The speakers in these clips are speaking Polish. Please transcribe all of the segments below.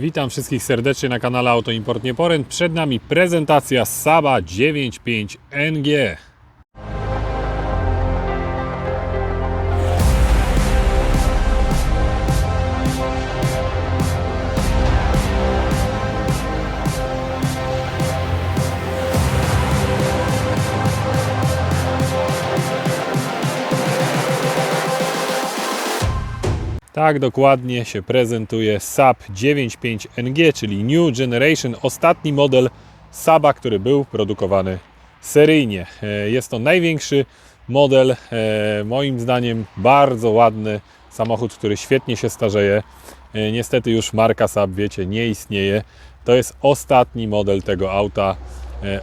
Witam wszystkich serdecznie na kanale Auto Import Nieporęt. Przed nami prezentacja Saba 95 Tak dokładnie się prezentuje SAP 95 NG, czyli New Generation, ostatni model SABa, który był produkowany seryjnie. E, Jest to największy model, e, moim zdaniem bardzo ładny samochód, który świetnie się starzeje. E, Niestety już marka SAP, wiecie, nie istnieje. To jest ostatni model tego auta,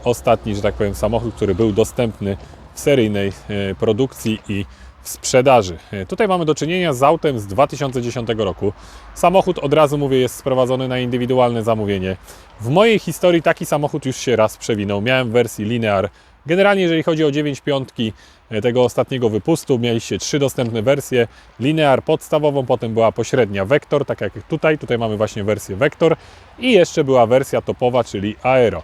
ostatni, że tak powiem, samochód, który był dostępny w seryjnej produkcji i sprzedaży. E, Tutaj mamy do czynienia z autem z 2010 roku. Samochód, od razu mówię, jest sprowadzony na indywidualne zamówienie. W mojej historii taki samochód już się raz przewinął. Miałem w wersji Linear. Generalnie, jeżeli chodzi o 9.5 e, tego ostatniego wypustu, mieliście trzy dostępne wersje. Linear podstawową, potem była pośrednia Vector, tak jak tutaj. Tutaj mamy właśnie wersję Vector i jeszcze była wersja topowa, czyli Aero.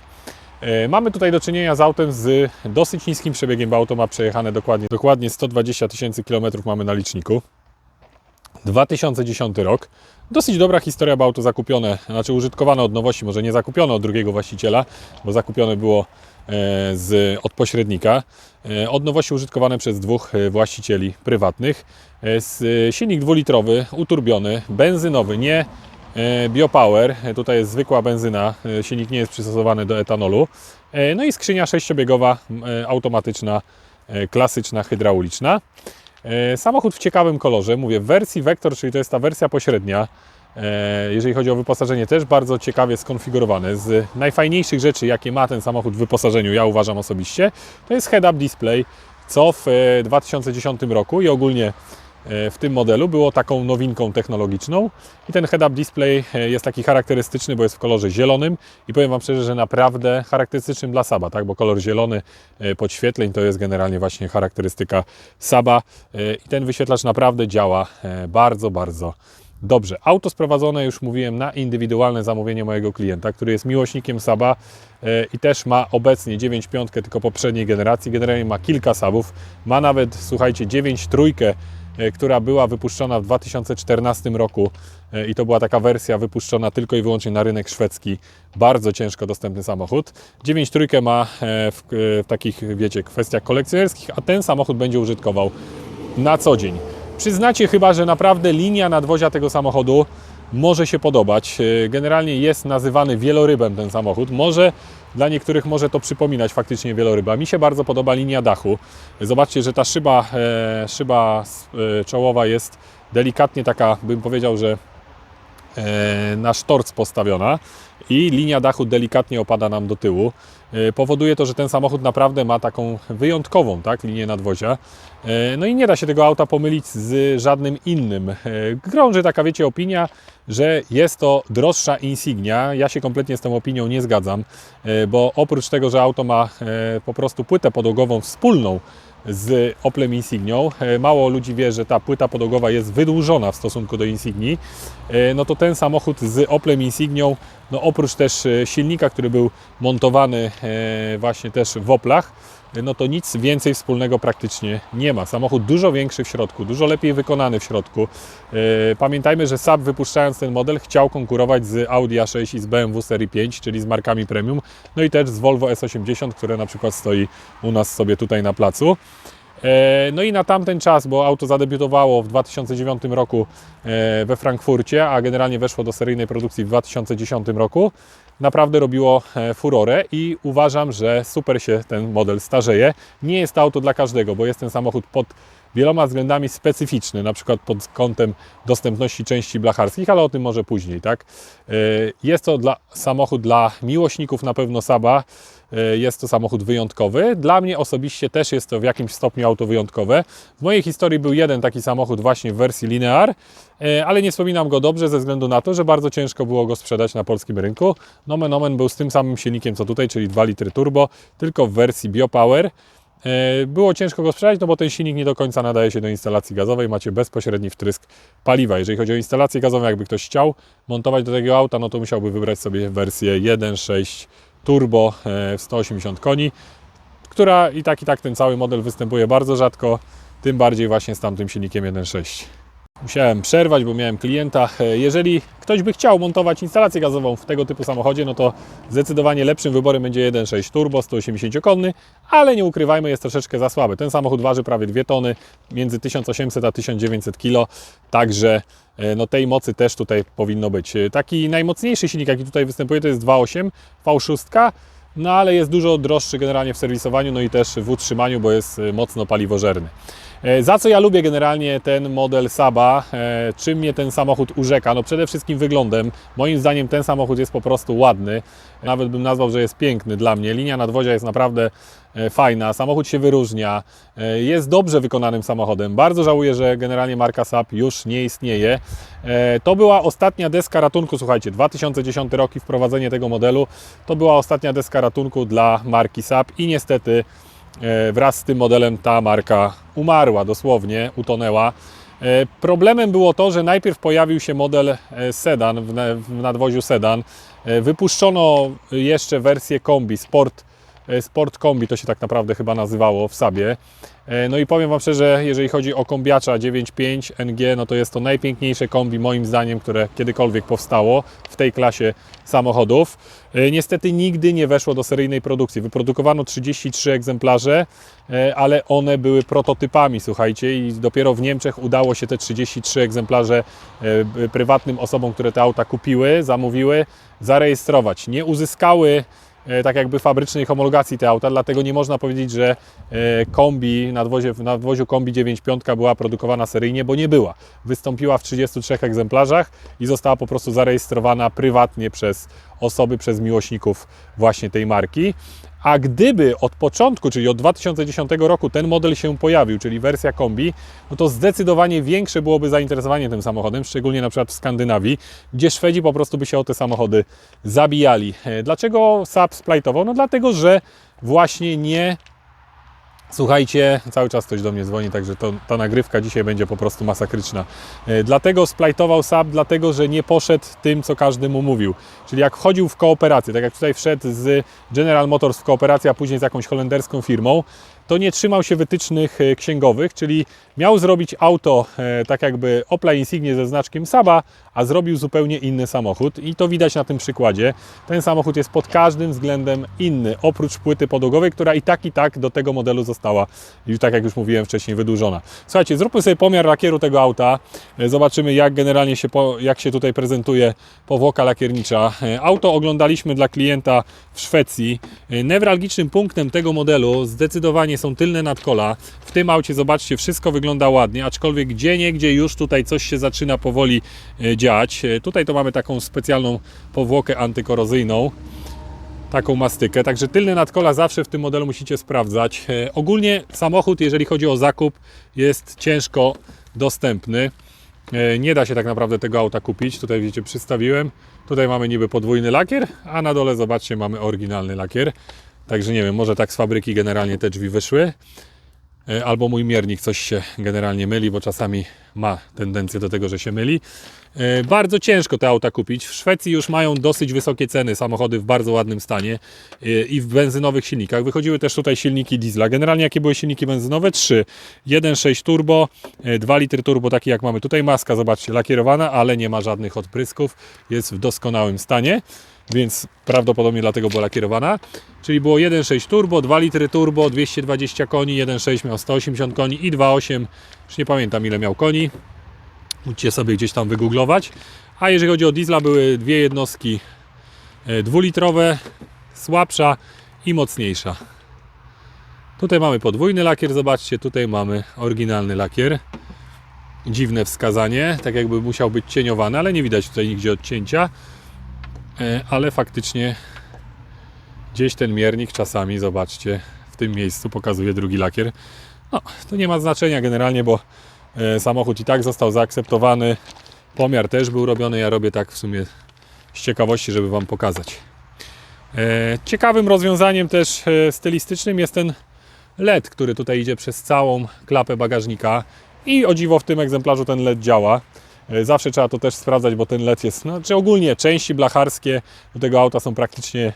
E, Mamy tutaj do czynienia z autem z dosyć niskim przebiegiem, bo auto ma przejechane dokładnie, dokładnie 120 tysięcy kilometrów mamy na liczniku. 2010 rok. Dosyć dobra historia, bo auto zakupione, znaczy użytkowane od nowości, może nie zakupione od drugiego właściciela, bo zakupione było e, z, od pośrednika. E, Od nowości użytkowane przez dwóch właścicieli prywatnych. Silnik dwulitrowy, uturbiony, benzynowy, nie biopower. E, Tutaj jest zwykła benzyna, e, silnik nie jest przystosowany do etanolu. E, No i skrzynia sześciobiegowa, e, automatyczna, e, klasyczna, hydrauliczna. E, Samochód w ciekawym kolorze, mówię w wersji Vector, czyli to jest ta wersja pośrednia. E, Jeżeli chodzi o wyposażenie, też bardzo ciekawie skonfigurowane. Z najfajniejszych rzeczy, jakie ma ten samochód w wyposażeniu, ja uważam osobiście, to jest head-up display, co w e, 2010 roku i ogólnie e, w tym modelu było taką nowinką technologiczną. I ten head-up display e, jest taki charakterystyczny, bo jest w kolorze zielonym i powiem Wam szczerze, że naprawdę charakterystycznym dla Saba, tak? bo kolor zielony e, podświetleń to jest generalnie właśnie charakterystyka Saba e, i ten wyświetlacz naprawdę działa e, bardzo, bardzo dobrze. Auto sprowadzone, już mówiłem, na indywidualne zamówienie mojego klienta, który jest miłośnikiem Saba e, i też ma obecnie 9.5, tylko poprzedniej generacji. Generalnie ma kilka Sabów, ma nawet, słuchajcie, 9 trójkę e, która była wypuszczona w 2014 roku e, i to była taka wersja wypuszczona tylko i wyłącznie na rynek szwedzki. Bardzo ciężko dostępny samochód. 9 trójkę ma e, w, w takich, wiecie, kwestiach kolekcjonerskich, a ten samochód będzie użytkował na co dzień. Przyznacie chyba, że naprawdę linia nadwozia tego samochodu może się podobać. E, Generalnie jest nazywany wielorybem ten samochód. Może dla niektórych może to przypominać faktycznie wieloryba. Mi się bardzo podoba linia dachu. Zobaczcie, że ta szyba, e, szyba e, czołowa jest delikatnie taka, bym powiedział, że e, na sztorc postawiona i linia dachu delikatnie opada nam do tyłu. E, Powoduje to, że ten samochód naprawdę ma taką wyjątkową tak, linię nadwozia. E, No i nie da się tego auta pomylić z żadnym innym. E, Krąży taka, wiecie, opinia, że jest to droższa Insignia. Ja się kompletnie z tą opinią nie zgadzam, bo oprócz tego, że auto ma po prostu płytę podłogową wspólną z Oplem Insignią. E, Mało ludzi wie, że ta płyta podłogowa jest wydłużona w stosunku do Insignii. E, No to ten samochód z Oplem Insignią, no oprócz też e, silnika, który był montowany właśnie też w Oplach, no to nic więcej wspólnego praktycznie nie ma. Samochód dużo większy w środku, dużo lepiej wykonany w środku. E, Pamiętajmy, że Saab wypuszczając ten model chciał konkurować z Audi A6 i z BMW Serii 5, czyli z markami premium, no i też z Volvo S80, które na przykład stoi u nas sobie tutaj na placu. E, No i na tamten czas, bo auto zadebiutowało w 2009 roku e, we Frankfurcie, a generalnie weszło do seryjnej produkcji w 2010 roku, naprawdę robiło e, furorę i uważam, że super się ten model starzeje. Nie jest to auto dla każdego, bo jest ten samochód pod wieloma względami specyficzny, na przykład pod kątem dostępności części blacharskich, ale o tym może później, tak? E, Jest to dla, samochód dla miłośników na pewno Saba, E, jest to samochód wyjątkowy. Dla mnie osobiście też jest to w jakimś stopniu auto wyjątkowe. W mojej historii był jeden taki samochód właśnie w wersji Linear, e, ale nie wspominam go dobrze ze względu na to, że bardzo ciężko było go sprzedać na polskim rynku. Nomen omen był z tym samym silnikiem co tutaj, czyli 2 litry turbo, tylko w wersji Biopower. E, Było ciężko go sprzedać, no bo ten silnik nie do końca nadaje się do instalacji gazowej, macie bezpośredni wtrysk paliwa. Jeżeli chodzi o instalację gazową, jakby ktoś chciał montować do tego auta, no to musiałby wybrać sobie wersję 1.6 turbo e, w 180 koni, która i tak i tak ten cały model występuje bardzo rzadko, tym bardziej właśnie z tamtym silnikiem 1.6. Musiałem przerwać, bo miałem klienta. E, Jeżeli ktoś by chciał montować instalację gazową w tego typu samochodzie, no to zdecydowanie lepszym wyborem będzie 1.6 turbo 180-konny, ale nie ukrywajmy, jest troszeczkę za słaby. Ten samochód waży prawie 2 tony, między 1800 a 1900 kg, także e, no tej mocy też tutaj powinno być. E, Taki najmocniejszy silnik, jaki tutaj występuje, to jest 2.8 V6, no ale jest dużo droższy generalnie w serwisowaniu, no i też w utrzymaniu, bo jest mocno paliwożerny. E, Za co ja lubię generalnie ten model Saba, e, czym mnie ten samochód urzeka? No przede wszystkim wyglądem. Moim zdaniem ten samochód jest po prostu ładny. Nawet bym nazwał, że jest piękny dla mnie. Linia nadwozia jest naprawdę e, fajna, samochód się wyróżnia, jest dobrze wykonanym samochodem. Bardzo żałuję, że generalnie marka Saab już nie istnieje. To była ostatnia deska ratunku, słuchajcie, 2010 rok i wprowadzenie tego modelu. To była ostatnia deska ratunku dla marki Saab i niestety wraz z tym modelem ta marka umarła, dosłownie utonęła. E, Problemem było to, że najpierw pojawił się model e, sedan, w na- w nadwoziu sedan. E, Wypuszczono jeszcze wersję kombi, sport, e, sport kombi to się tak naprawdę chyba nazywało w Sabie. E, No i powiem Wam szczerze, jeżeli chodzi o kombiacza 9.5 NG, no to jest to najpiękniejsze kombi moim zdaniem, które kiedykolwiek powstało w tej klasie samochodów. E, Niestety nigdy nie weszło do seryjnej produkcji. Wyprodukowano 33 egzemplarze, e, ale one były prototypami, słuchajcie, i dopiero w Niemczech udało się te 33 egzemplarze prywatnym osobom, które te auta kupiły, zamówiły, zarejestrować. Nie uzyskały tak jakby fabrycznej homologacji te auta, dlatego nie można powiedzieć, że e, kombi, nadwozie, w nadwoziu kombi 9.5 była produkowana seryjnie, bo nie była. Wystąpiła w 33 egzemplarzach i została po prostu zarejestrowana prywatnie przez osoby, przez miłośników właśnie tej marki. A gdyby od początku, czyli od 2010 roku ten model się pojawił, czyli wersja kombi, no to zdecydowanie większe byłoby zainteresowanie tym samochodem, szczególnie na przykład w Skandynawii, gdzie Szwedzi po prostu by się o te samochody zabijali. E, Dlaczego Saab splajtował? No dlatego, że właśnie nie Słuchajcie, cały czas ktoś do mnie dzwoni, także to, ta nagrywka dzisiaj będzie po prostu masakryczna. E, Dlatego splajtował Saab, dlatego że nie poszedł tym, co każdy mu mówił. Czyli jak wchodził w kooperację, tak jak tutaj wszedł z General Motors w kooperację, a później z jakąś holenderską firmą, to nie trzymał się wytycznych e, księgowych, czyli miał zrobić auto e, tak jakby Opla Insignie ze znaczkiem Saba, a zrobił zupełnie inny samochód i to widać na tym przykładzie. Ten samochód jest pod każdym względem inny, oprócz płyty podłogowej, która i tak i tak do tego modelu została, już tak jak już mówiłem wcześniej, wydłużona. Słuchajcie, zróbmy sobie pomiar lakieru tego auta, E, zobaczymy jak generalnie się, po, jak się tutaj prezentuje powłoka lakiernicza. Auto oglądaliśmy dla klienta w Szwecji. Newralgicznym punktem tego modelu zdecydowanie są tylne nadkola. W tym aucie, zobaczcie, wszystko wygląda ładnie, aczkolwiek gdzie niegdzie już tutaj coś się zaczyna powoli e, dziać. E, Tutaj to mamy taką specjalną powłokę antykorozyjną taką mastykę. Także tylne nadkola zawsze w tym modelu musicie sprawdzać. E, Ogólnie samochód, jeżeli chodzi o zakup, jest ciężko dostępny. Nie da się tak naprawdę tego auta kupić. Tutaj widzicie, przystawiłem. Tutaj mamy niby podwójny lakier, a na dole zobaczcie, mamy oryginalny lakier. Także nie wiem, może tak z fabryki generalnie te drzwi wyszły. E, Albo mój miernik coś się generalnie myli, bo czasami ma tendencję do tego, że się myli. E, Bardzo ciężko te auta kupić. W Szwecji już mają dosyć wysokie ceny samochody w bardzo ładnym stanie e, i w benzynowych silnikach. Wychodziły też tutaj silniki diesla. Generalnie jakie były silniki benzynowe? Trzy. 1.6 turbo, e, 2 litry turbo, taki jak mamy tutaj. Maska, zobaczcie, lakierowana, ale nie ma żadnych odprysków. Jest w doskonałym stanie więc prawdopodobnie dlatego była lakierowana. Czyli było 1.6 turbo, 2 litry turbo, 220 koni, 1.6 miał 180 koni i 2.8, już nie pamiętam ile miał koni. Musicie sobie gdzieś tam wygooglować. A jeżeli chodzi o diesla, były dwie jednostki e, dwulitrowe, słabsza i mocniejsza. Tutaj mamy podwójny lakier, zobaczcie, tutaj mamy oryginalny lakier. Dziwne wskazanie, tak jakby musiał być cieniowany, ale nie widać tutaj nigdzie odcięcia. E, ale faktycznie gdzieś ten miernik czasami, zobaczcie, w tym miejscu pokazuje drugi lakier. No, to nie ma znaczenia generalnie, bo e, samochód i tak został zaakceptowany. Pomiar też był robiony, ja robię tak w sumie z ciekawości, żeby Wam pokazać. E, Ciekawym rozwiązaniem też stylistycznym jest ten LED, który tutaj idzie przez całą klapę bagażnika i o dziwo w tym egzemplarzu ten LED działa. E, Zawsze trzeba to też sprawdzać, bo ten LED jest, no, czy ogólnie części blacharskie do tego auta są praktycznie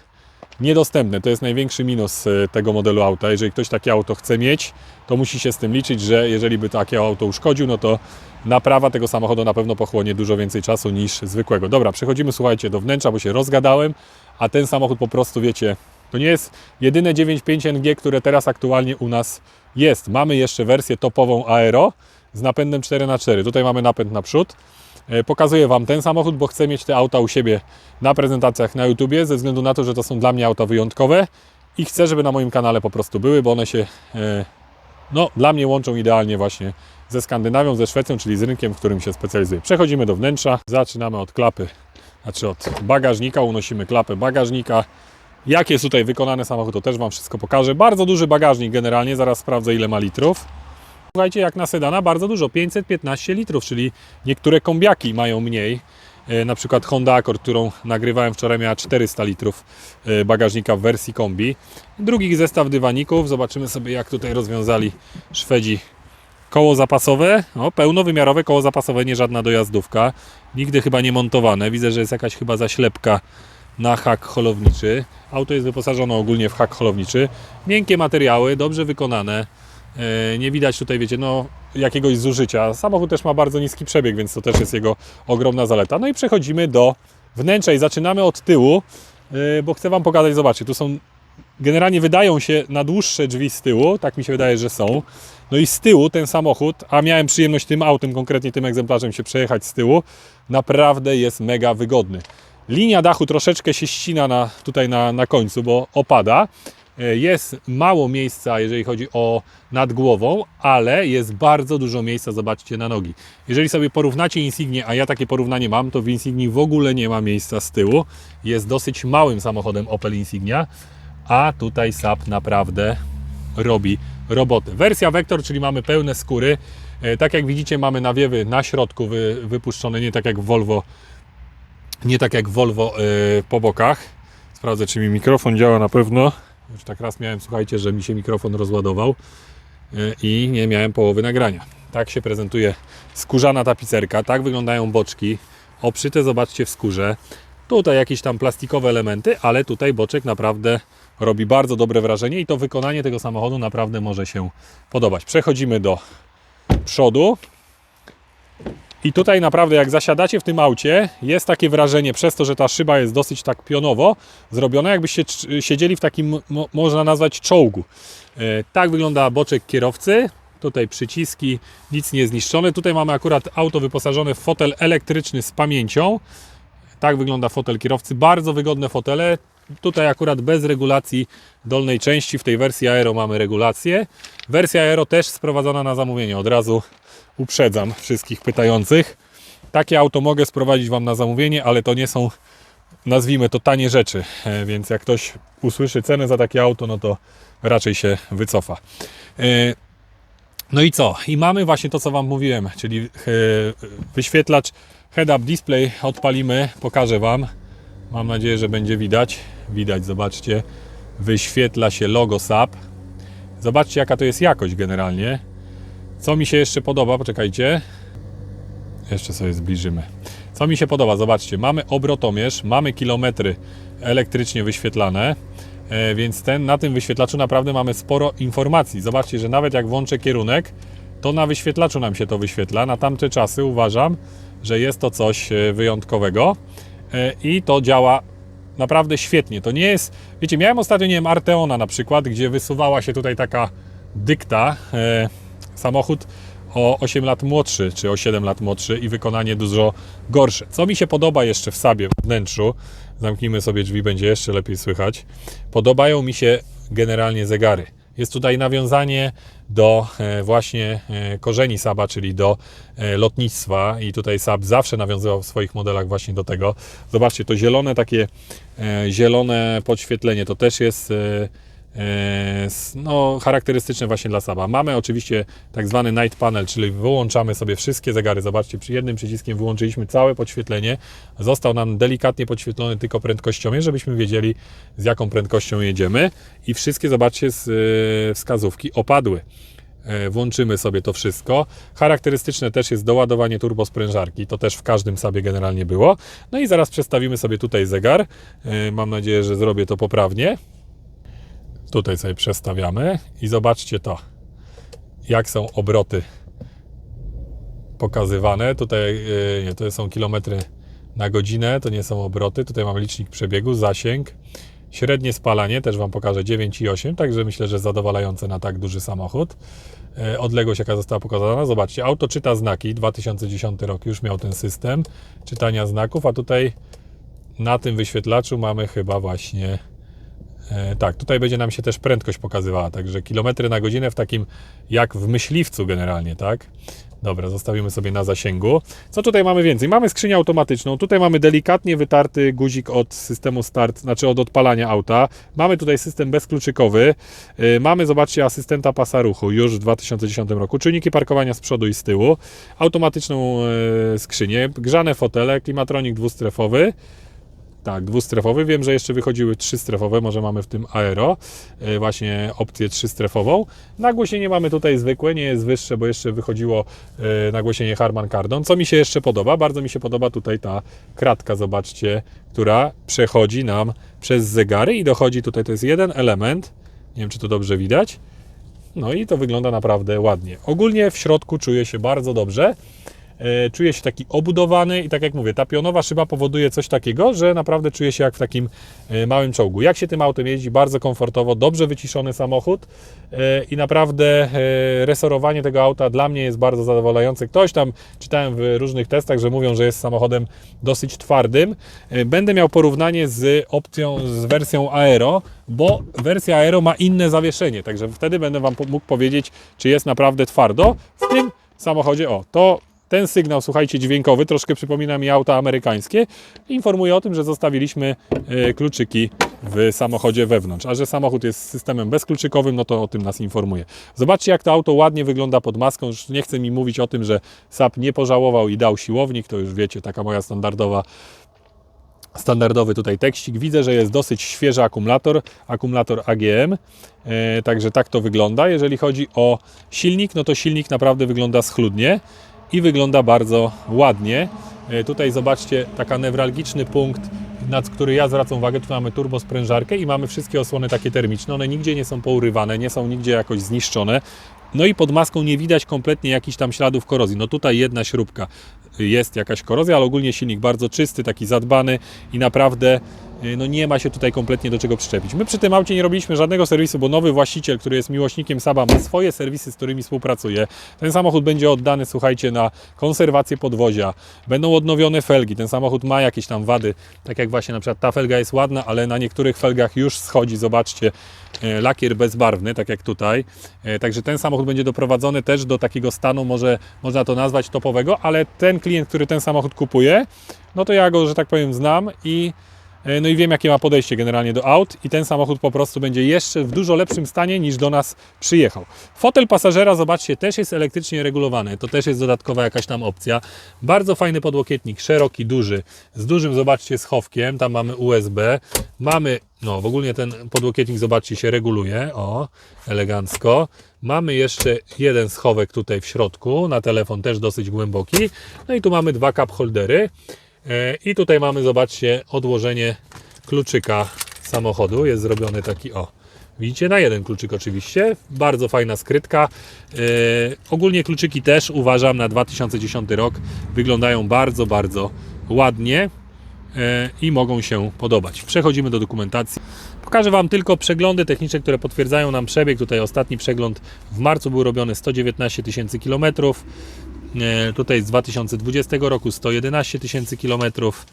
niedostępne. To jest największy minus e, tego modelu auta. Jeżeli ktoś takie auto chce mieć, to musi się z tym liczyć, że jeżeli by takie auto uszkodził, no to naprawa tego samochodu na pewno pochłonie dużo więcej czasu niż zwykłego. Dobra, przechodzimy, słuchajcie, do wnętrza, bo się rozgadałem, a ten samochód po prostu, wiecie, to nie jest jedyne 9.5 NG, które teraz aktualnie u nas jest. Mamy jeszcze wersję topową Aero z napędem 4x4. Tutaj mamy napęd na przód. E, Pokazuję Wam ten samochód, bo chcę mieć te auta u siebie na prezentacjach na YouTubie, ze względu na to, że to są dla mnie auta wyjątkowe i chcę, żeby na moim kanale po prostu były, bo one się e, no, dla mnie łączą idealnie właśnie ze Skandynawią, ze Szwecją, czyli z rynkiem, w którym się specjalizuję. Przechodzimy do wnętrza, zaczynamy od klapy, znaczy od bagażnika, unosimy klapę bagażnika. Jak jest tutaj wykonany samochód, to też Wam wszystko pokażę. Bardzo duży bagażnik generalnie, zaraz sprawdzę ile ma litrów. Słuchajcie, jak na sedana bardzo dużo, 515 litrów, czyli niektóre kombiaki mają mniej. E, Na przykład Honda Accord, którą nagrywałem wczoraj, miała 400 litrów e, bagażnika w wersji kombi. Drugi zestaw dywaników. Zobaczymy sobie, jak tutaj rozwiązali Szwedzi koło zapasowe. O, pełnowymiarowe koło zapasowe, nie żadna dojazdówka. Nigdy chyba nie montowane. Widzę, że jest jakaś chyba zaślepka na hak holowniczy. Auto jest wyposażone ogólnie w hak holowniczy. Miękkie materiały, dobrze wykonane. E, Nie widać tutaj, wiecie, no jakiegoś zużycia. Samochód też ma bardzo niski przebieg, więc to też jest jego ogromna zaleta. No i przechodzimy do wnętrza i zaczynamy od tyłu, e, bo chcę Wam pokazać, zobaczcie, tu są generalnie wydają się na dłuższe drzwi z tyłu, tak mi się wydaje, że są. No i z tyłu ten samochód, a miałem przyjemność tym autem, konkretnie tym egzemplarzem się przejechać z tyłu, naprawdę jest mega wygodny. Linia dachu troszeczkę się ścina na, tutaj na, na końcu, bo opada. E, Jest mało miejsca, jeżeli chodzi o nad głową, ale jest bardzo dużo miejsca, zobaczcie, na nogi. Jeżeli sobie porównacie Insignię, a ja takie porównanie mam, to w Insignii w ogóle nie ma miejsca z tyłu. Jest dosyć małym samochodem Opel Insignia, a tutaj Saab naprawdę robi robotę. Wersja Vector, czyli mamy pełne skóry. E, Tak jak widzicie, mamy nawiewy na środku wy, wypuszczone, nie tak jak Volvo, nie tak jak Volvo e, po bokach. Sprawdzę, czy mi mikrofon działa na pewno. Już tak raz miałem, słuchajcie, że mi się mikrofon rozładował e, i nie miałem połowy nagrania. Tak się prezentuje skórzana tapicerka, tak wyglądają boczki. Obszyte, zobaczcie, w skórze. Tutaj jakieś tam plastikowe elementy, ale tutaj boczek naprawdę robi bardzo dobre wrażenie i to wykonanie tego samochodu naprawdę może się podobać. Przechodzimy do przodu. I tutaj naprawdę jak zasiadacie w tym aucie, jest takie wrażenie, przez to, że ta szyba jest dosyć tak pionowo zrobiona, jakbyście siedzieli w takim, mo- można nazwać, czołgu. E, Tak wygląda boczek kierowcy. Tutaj przyciski, nic nie zniszczone. Tutaj mamy akurat auto wyposażone w fotel elektryczny z pamięcią. Tak wygląda fotel kierowcy. Bardzo wygodne fotele. Tutaj akurat bez regulacji dolnej części. W tej wersji Aero mamy regulację. Wersja Aero też sprowadzona na zamówienie. Od razu uprzedzam wszystkich pytających. Takie auto mogę sprowadzić Wam na zamówienie, ale to nie są, nazwijmy to, tanie rzeczy. E, Więc jak ktoś usłyszy cenę za takie auto, no to raczej się wycofa. E, no i co? I mamy właśnie to, co Wam mówiłem, czyli e, wyświetlacz head-up display. Odpalimy, pokażę Wam. Mam nadzieję, że będzie widać. Widać, zobaczcie. Wyświetla się logo SAP. Zobaczcie, jaka to jest jakość generalnie. Co mi się jeszcze podoba, poczekajcie. Jeszcze sobie zbliżymy. Co mi się podoba, zobaczcie, mamy obrotomierz, mamy kilometry elektrycznie wyświetlane, e, więc ten, na tym wyświetlaczu naprawdę mamy sporo informacji. Zobaczcie, że nawet jak włączę kierunek, to na wyświetlaczu nam się to wyświetla. Na tamte czasy uważam, że jest to coś e, wyjątkowego e, i to działa naprawdę świetnie. To nie jest, wiecie, miałem ostatnio, nie wiem, Arteona na przykład, gdzie wysuwała się tutaj taka dykta, e, samochód o 8 lat młodszy, czy o 7 lat młodszy i wykonanie dużo gorsze. Co mi się podoba jeszcze w sobie, w wnętrzu, zamknijmy sobie drzwi, będzie jeszcze lepiej słychać, podobają mi się generalnie zegary. Jest tutaj nawiązanie do e, właśnie e, korzeni Saba, czyli do e, lotnictwa i tutaj Saab zawsze nawiązywał w swoich modelach właśnie do tego. Zobaczcie, to zielone takie, zielone podświetlenie, to też jest no, charakterystyczne właśnie dla Saba. Mamy oczywiście tak zwany night panel, czyli wyłączamy sobie wszystkie zegary. Zobaczcie, przy jednym przyciskiem wyłączyliśmy całe podświetlenie. Został nam delikatnie podświetlony tylko prędkościomierz, żebyśmy wiedzieli z jaką prędkością jedziemy. I wszystkie, zobaczcie, e, wskazówki opadły. E, Włączymy sobie to wszystko. Charakterystyczne też jest doładowanie turbosprężarki. To też w każdym sobie generalnie było. No i zaraz przestawimy sobie tutaj zegar. E, Mam nadzieję, że zrobię to poprawnie. Tutaj sobie przestawiamy i zobaczcie to, jak są obroty pokazywane. Tutaj e, nie, to są kilometry na godzinę, to nie są obroty. Tutaj mamy licznik przebiegu, zasięg. Średnie spalanie też Wam pokażę 9,8, także myślę, że zadowalające na tak duży samochód. E, Odległość, jaka została pokazana, zobaczcie, auto czyta znaki, 2010 rok już miał ten system czytania znaków, a tutaj na tym wyświetlaczu mamy chyba właśnie tak, tutaj będzie nam się też prędkość pokazywała, także kilometry na godzinę w takim jak w myśliwcu generalnie, tak? Dobra, zostawimy sobie na zasięgu. Co tutaj mamy więcej? Mamy skrzynię automatyczną, tutaj mamy delikatnie wytarty guzik od systemu start, znaczy od odpalania auta. Mamy tutaj system bezkluczykowy. E, Mamy, zobaczcie, asystenta pasa ruchu już w 2010 roku. Czujniki parkowania z przodu i z tyłu. Automatyczną e, skrzynię, grzane fotele, klimatronik dwustrefowy. Tak, dwustrefowy. Wiem, że jeszcze wychodziły trzystrefowe, może mamy w tym aero, e, właśnie opcję trzystrefową. Nagłośnienie mamy tutaj zwykłe, nie jest wyższe, bo jeszcze wychodziło e, nagłośnienie Harman Kardon. Co mi się jeszcze podoba? Bardzo mi się podoba tutaj ta kratka, zobaczcie, która przechodzi nam przez zegary i dochodzi tutaj, to jest jeden element, nie wiem, czy to dobrze widać, no i to wygląda naprawdę ładnie. Ogólnie w środku czuję się bardzo dobrze. E, Czuję się taki obudowany i tak jak mówię, ta pionowa szyba powoduje coś takiego, że naprawdę czuję się jak w takim e, małym czołgu. Jak się tym autem jeździ? Bardzo komfortowo, dobrze wyciszony samochód e, i naprawdę resorowanie tego auta dla mnie jest bardzo zadowalające. Ktoś tam, czytałem w różnych testach, że mówią, że jest samochodem dosyć twardym. Będę miał porównanie z opcją, z wersją Aero, bo wersja Aero ma inne zawieszenie, także wtedy będę Wam mógł powiedzieć, czy jest naprawdę twardo. W tym samochodzie, o, to ten sygnał, słuchajcie, dźwiękowy, troszkę przypomina mi auta amerykańskie, informuje o tym, że zostawiliśmy e, kluczyki w samochodzie wewnątrz, a że samochód jest systemem bezkluczykowym, no to o tym nas informuje. Zobaczcie, jak to auto ładnie wygląda pod maską, już nie chcę mi mówić o tym, że SAP nie pożałował i dał siłownik, to już wiecie, taka moja standardowa standardowy tutaj tekstik. Widzę, że jest dosyć świeży akumulator, akumulator AGM, e, także tak to wygląda. Jeżeli chodzi o silnik, no to silnik naprawdę wygląda schludnie i wygląda bardzo ładnie. E, Tutaj zobaczcie, taka newralgiczny punkt, na który ja zwracam uwagę, tu mamy turbosprężarkę i mamy wszystkie osłony takie termiczne. One nigdzie nie są pourywane, nie są nigdzie jakoś zniszczone. No i pod maską nie widać kompletnie jakichś tam śladów korozji. No tutaj jedna śrubka jest jakaś korozja, ale ogólnie silnik bardzo czysty, taki zadbany i naprawdę no nie ma się tutaj kompletnie do czego przyczepić. My przy tym aucie nie robiliśmy żadnego serwisu, bo nowy właściciel, który jest miłośnikiem Saba, ma swoje serwisy, z którymi współpracuje. Ten samochód będzie oddany, słuchajcie, na konserwację podwozia. Będą odnowione felgi. Ten samochód ma jakieś tam wady, tak jak właśnie na przykład ta felga jest ładna, ale na niektórych felgach już schodzi, zobaczcie, e, lakier bezbarwny, tak jak tutaj. E, Także ten samochód będzie doprowadzony też do takiego stanu, może można to nazwać topowego, ale ten klient, który ten samochód kupuje, no to ja go, że tak powiem, znam i no i wiem, jakie ma podejście generalnie do aut i ten samochód po prostu będzie jeszcze w dużo lepszym stanie niż do nas przyjechał. Fotel pasażera, zobaczcie, też jest elektrycznie regulowany. To też jest dodatkowa jakaś tam opcja. Bardzo fajny podłokietnik, szeroki, duży, z dużym, zobaczcie, schowkiem. Tam mamy USB. Mamy, no w ogóle ten podłokietnik, zobaczcie, się reguluje. O, elegancko. Mamy jeszcze jeden schowek tutaj w środku, na telefon też dosyć głęboki. No i tu mamy dwa cup holdery. E, I tutaj mamy, zobaczcie, odłożenie kluczyka samochodu. Jest zrobiony taki, o, widzicie, na jeden kluczyk oczywiście. Bardzo fajna skrytka. E, ogólnie kluczyki też uważam na 2010 rok wyglądają bardzo, bardzo ładnie e, i mogą się podobać. Przechodzimy do dokumentacji. Pokażę Wam tylko przeglądy techniczne, które potwierdzają nam przebieg. Tutaj ostatni przegląd w marcu był robiony 119 tysięcy kilometrów. E, Tutaj z 2020 roku 111 tysięcy kilometrów.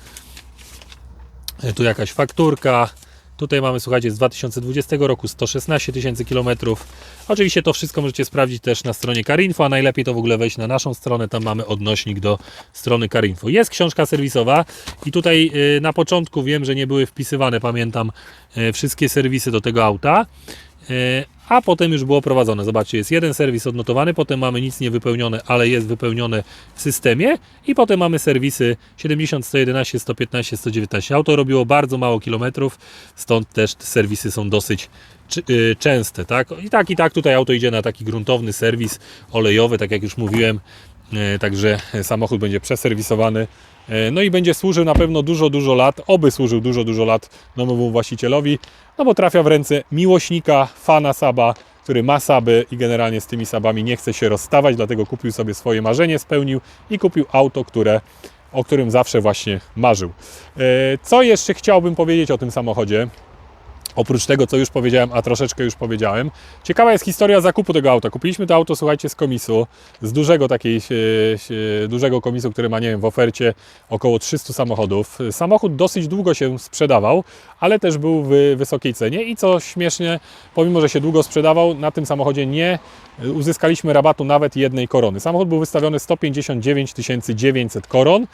E, Tu jakaś fakturka. Tutaj mamy, słuchajcie, z 2020 roku 116 tysięcy kilometrów. Oczywiście to wszystko możecie sprawdzić też na stronie Carinfo, a najlepiej to w ogóle wejść na naszą stronę, tam mamy odnośnik do strony Carinfo. Jest książka serwisowa i tutaj y, na początku wiem, że nie były wpisywane, pamiętam, wszystkie serwisy do tego auta. A potem już było prowadzone. Zobaczcie, jest jeden serwis odnotowany, potem mamy nic nie wypełnione, ale jest wypełnione w systemie i potem mamy serwisy 70, 111, 115, 119. Auto robiło bardzo mało kilometrów, stąd też te serwisy są dosyć y, częste, tak? I tak i tak tutaj auto idzie na taki gruntowny serwis olejowy, tak jak już mówiłem, E, Także samochód będzie przeserwisowany. E, No i będzie służył na pewno dużo, dużo lat. Oby służył dużo, dużo lat nowemu właścicielowi. No bo trafia w ręce miłośnika, fana Saba, który ma Saby i generalnie z tymi Sabami nie chce się rozstawać, dlatego kupił sobie swoje marzenie, spełnił i kupił auto, które, o którym zawsze właśnie marzył. E, Co jeszcze chciałbym powiedzieć o tym samochodzie? Oprócz tego, co już powiedziałem, a troszeczkę już powiedziałem. Ciekawa jest historia zakupu tego auta. Kupiliśmy to auto, słuchajcie, z komisu, z dużego takiej, e, e, dużego komisu, który ma, nie wiem, w ofercie około 300 samochodów. Samochód dosyć długo się sprzedawał, ale też był w wysokiej cenie i co śmiesznie, pomimo, że się długo sprzedawał, na tym samochodzie nie uzyskaliśmy rabatu nawet jednej korony. Samochód był wystawiony 159 900 koron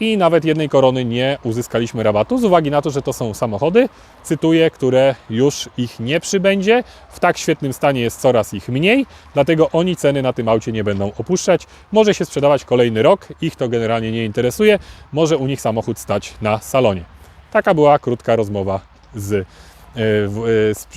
i nawet jednej korony nie uzyskaliśmy rabatu z uwagi na to, że to są samochody, cytuję, które już ich nie przybędzie. W tak świetnym stanie jest coraz ich mniej, dlatego oni ceny na tym aucie nie będą opuszczać. Może się sprzedawać kolejny rok, ich to generalnie nie interesuje. Może u nich samochód stać na salonie. Taka była krótka rozmowa z e, e,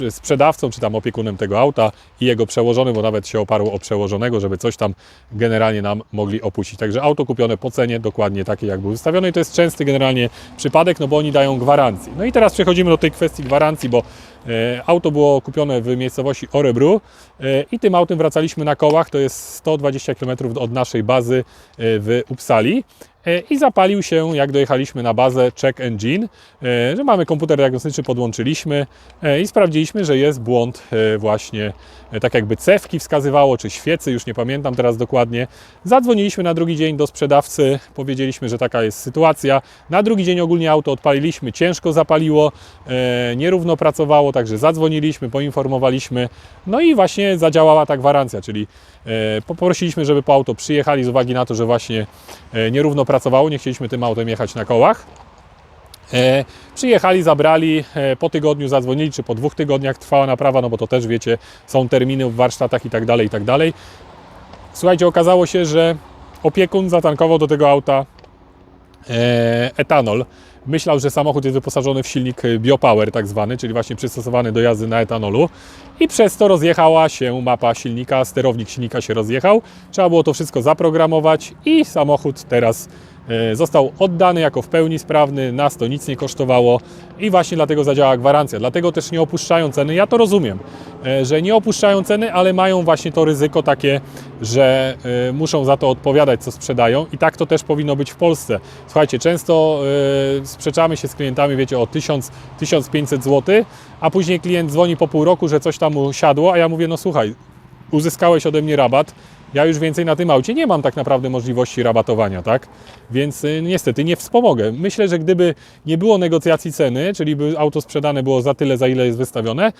sprzedawcą czy tam opiekunem tego auta i jego przełożonym, bo nawet się oparło o przełożonego, żeby coś tam generalnie nam mogli opuścić. Także auto kupione po cenie, dokładnie takie jak był wystawione i to jest częsty generalnie przypadek, no bo oni dają gwarancję. No i teraz przechodzimy do tej kwestii gwarancji, bo e, auto było kupione w miejscowości Orebru e, i tym autem wracaliśmy na kołach, to jest 120 km od naszej bazy e, w Uppsali e, i zapalił się, jak dojechaliśmy na bazę check engine, e, że mamy komputer diagnostyczny, podłączyliśmy e, i sprawdziliśmy, że jest błąd e, właśnie, e, tak jakby cewki wskazywało, czy świecy, już nie pamiętam teraz dokładnie. Zadzwoniliśmy na drugi dzień do sprzedawcy, powiedzieliśmy, że taka jest sytuacja. Na drugi dzień ogólnie auto odpaliliśmy, ciężko zapaliło, e, nierówno pracowało, także zadzwoniliśmy, poinformowaliśmy, no i właśnie zadziałała ta gwarancja, czyli e, poprosiliśmy, żeby po auto przyjechali z uwagi na to, że właśnie e, nierówno pracowało, nie chcieliśmy tym autem jechać na kołach. E, przyjechali, zabrali, e, po tygodniu zadzwonili, czy po dwóch tygodniach trwała naprawa, no bo to też wiecie, są terminy w warsztatach i tak dalej, i tak dalej. Słuchajcie, okazało się, że opiekun zatankował do tego auta e, etanol. Myślał, że samochód jest wyposażony w silnik e, biopower tak zwany, czyli właśnie przystosowany do jazdy na etanolu i przez to rozjechała się mapa silnika, sterownik silnika się rozjechał. Trzeba było to wszystko zaprogramować i samochód teraz został oddany jako w pełni sprawny, nas to nic nie kosztowało i właśnie dlatego zadziała gwarancja. Dlatego też nie opuszczają ceny. Ja to rozumiem, e, że nie opuszczają ceny, ale mają właśnie to ryzyko takie, że e, muszą za to odpowiadać, co sprzedają i tak to też powinno być w Polsce. Słuchajcie, często e, sprzeczamy się z klientami, wiecie, o 1000, 1500 zł, a później klient dzwoni po pół roku, że coś tam mu siadło, a ja mówię, no słuchaj, uzyskałeś ode mnie rabat, ja już więcej na tym aucie nie mam tak naprawdę możliwości rabatowania, tak? Więc y, niestety nie wspomogę. Myślę, że gdyby nie było negocjacji ceny, czyli by auto sprzedane było za tyle, za ile jest wystawione,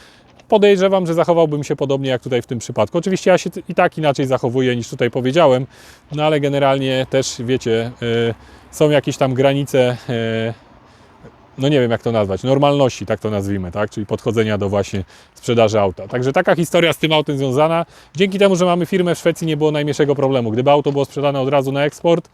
podejrzewam, że zachowałbym się podobnie jak tutaj w tym przypadku. Oczywiście ja się i tak inaczej zachowuję niż tutaj powiedziałem, no ale generalnie też wiecie, y, są jakieś tam granice y, no nie wiem jak to nazwać, normalności, tak to nazwijmy, tak? Czyli podchodzenia do właśnie sprzedaży auta. Także taka historia z tym autem związana. Dzięki temu, że mamy firmę w Szwecji, nie było najmniejszego problemu. Gdyby auto było sprzedane od razu na eksport,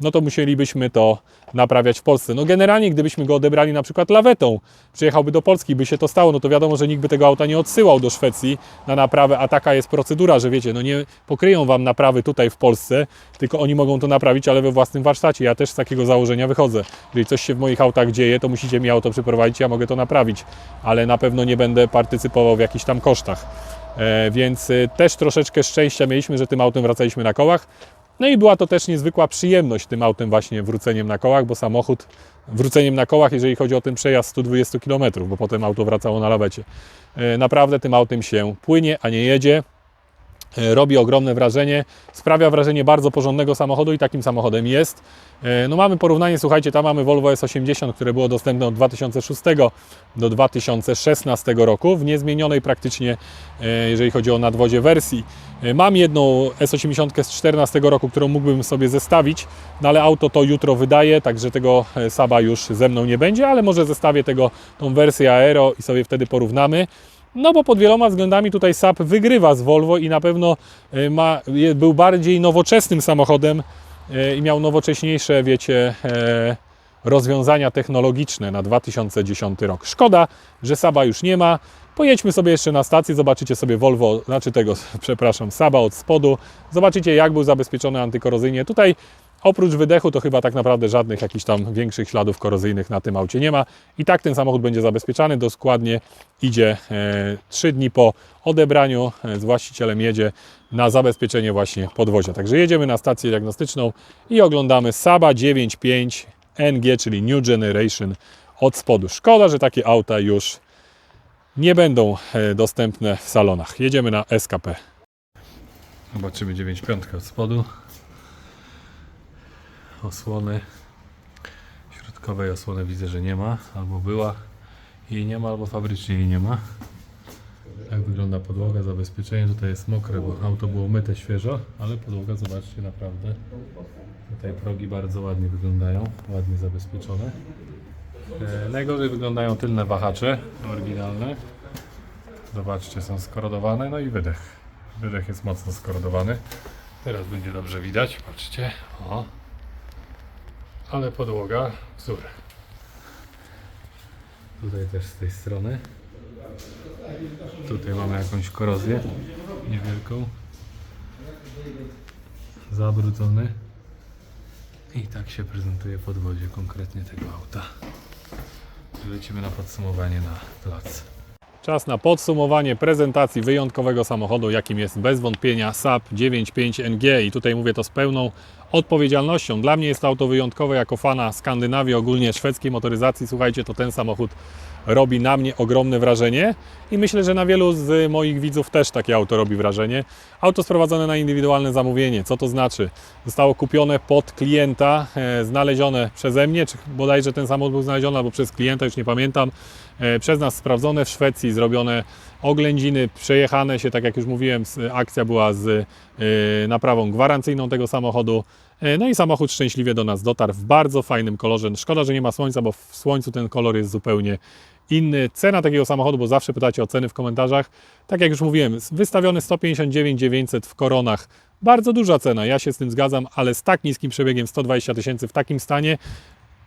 no to musielibyśmy to naprawiać w Polsce. No generalnie, gdybyśmy go odebrali na przykład lawetą, przyjechałby do Polski, by się to stało, no to wiadomo, że nikt by tego auta nie odsyłał do Szwecji na naprawę, a taka jest procedura, że wiecie, no nie pokryją Wam naprawy tutaj w Polsce, tylko oni mogą to naprawić, ale we własnym warsztacie. Ja też z takiego założenia wychodzę. Jeżeli coś się w moich autach dzieje, to musicie mi auto przyprowadzić, ja mogę to naprawić, ale na pewno nie będę partycypował w jakichś tam kosztach. E, więc e, też troszeczkę szczęścia mieliśmy, że tym autem wracaliśmy na kołach. No i była to też niezwykła przyjemność tym autem właśnie wróceniem na kołach, bo samochód wróceniem na kołach, jeżeli chodzi o ten przejazd 120 km, bo potem auto wracało na lawecie. E, Naprawdę tym autem się płynie, a nie jedzie. E, Robi ogromne wrażenie, sprawia wrażenie bardzo porządnego samochodu i takim samochodem jest. E, No mamy porównanie, słuchajcie, tam mamy Volvo S80, które było dostępne od 2006 do 2016 roku w niezmienionej praktycznie, e, jeżeli chodzi o nadwozie wersji. Mam jedną S80 z 2014 roku, którą mógłbym sobie zestawić, no ale auto to jutro wydaje, także tego Saba już ze mną nie będzie, ale może zestawię tego, tą wersję Aero i sobie wtedy porównamy. No bo pod wieloma względami tutaj Saab wygrywa z Volvo i na pewno e, ma, był bardziej nowoczesnym samochodem e, i miał nowocześniejsze, wiecie, e, rozwiązania technologiczne na 2010 rok. Szkoda, że Saba już nie ma. Pojedźmy sobie jeszcze na stację, zobaczycie sobie Volvo, znaczy tego, przepraszam, Saba od spodu. Zobaczycie jak był zabezpieczony antykorozyjnie. Tutaj oprócz wydechu to chyba tak naprawdę żadnych jakichś tam większych śladów korozyjnych na tym aucie nie ma. I tak ten samochód będzie zabezpieczany. Dokładnie idzie e, 3 dni po odebraniu e, z właścicielem jedzie na zabezpieczenie właśnie podwozia. Także jedziemy na stację diagnostyczną i oglądamy Saba 9.5 NG, czyli New Generation od spodu. Szkoda, że takie auta już nie będą e, dostępne w salonach. Jedziemy na SKP. Zobaczymy 9.5 od spodu. Osłony. Środkowej osłony widzę, że nie ma. Albo była jej nie ma, albo fabrycznie jej nie ma. Tak wygląda podłoga, zabezpieczenie. Tutaj jest mokre, bo auto było myte świeżo, ale podłoga, zobaczcie, naprawdę. Tutaj progi bardzo ładnie wyglądają, ładnie zabezpieczone. E, najgorzej wyglądają tylne wahacze, oryginalne. Zobaczcie, są skorodowane, no i wydech. Wydech jest mocno skorodowany. Teraz będzie dobrze widać, patrzcie. O. Ale podłoga, wzór. Tutaj też z tej strony. Tutaj mamy jakąś korozję niewielką. Zabrudzony. I tak się prezentuje podwozie konkretnie tego auta. Lecimy na podsumowanie na plac. Czas na podsumowanie prezentacji wyjątkowego samochodu, jakim jest bez wątpienia Saab 9.5 NG i tutaj mówię to z pełną odpowiedzialnością. Dla mnie jest to auto wyjątkowe jako fana Skandynawii, ogólnie szwedzkiej motoryzacji. Słuchajcie, to ten samochód robi na mnie ogromne wrażenie i myślę, że na wielu z moich widzów też takie auto robi wrażenie. Auto sprowadzone na indywidualne zamówienie. Co to znaczy? Zostało kupione pod klienta, e, znalezione przeze mnie, czy bodajże ten samochód był znaleziony albo przez klienta, już nie pamiętam. E, przez nas sprawdzone w Szwecji, zrobione oględziny, przejechane się, tak jak już mówiłem, akcja była z e, naprawą gwarancyjną tego samochodu. E, No i samochód szczęśliwie do nas dotarł w bardzo fajnym kolorze. Szkoda, że nie ma słońca, bo w słońcu ten kolor jest zupełnie inny. Cena takiego samochodu, bo zawsze pytacie o ceny w komentarzach. Tak jak już mówiłem, wystawiony 159 900 w koronach. Bardzo duża cena, ja się z tym zgadzam, ale z tak niskim przebiegiem 120 tysięcy w takim stanie,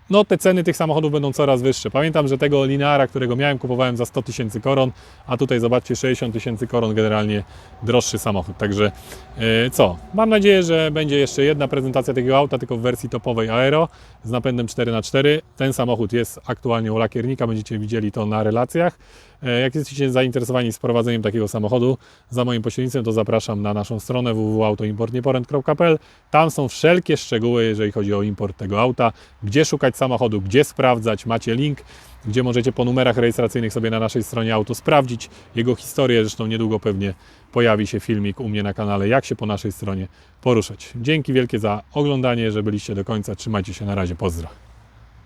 no te ceny tych samochodów będą coraz wyższe. Pamiętam, że tego Lineara, którego miałem, kupowałem za 100 tysięcy koron, a tutaj zobaczcie 60 tysięcy koron, generalnie droższy samochód. Także e, co? Mam nadzieję, że będzie jeszcze jedna prezentacja tego auta, tylko w wersji topowej Aero z napędem 4x4. Ten samochód jest aktualnie u lakiernika, będziecie widzieli to na relacjach. E, Jak jesteście zainteresowani sprowadzeniem takiego samochodu za moim pośrednictwem, to zapraszam na naszą stronę www.autoimportnieporent.pl. Tam są wszelkie szczegóły, jeżeli chodzi o import tego auta, gdzie szukać samochodu, gdzie sprawdzać. Macie link, gdzie możecie po numerach rejestracyjnych sobie na naszej stronie auto sprawdzić, jego historię. Zresztą niedługo pewnie pojawi się filmik u mnie na kanale, jak się po naszej stronie poruszać. Dzięki wielkie za oglądanie, że byliście do końca. Trzymajcie się, na razie, pozdro.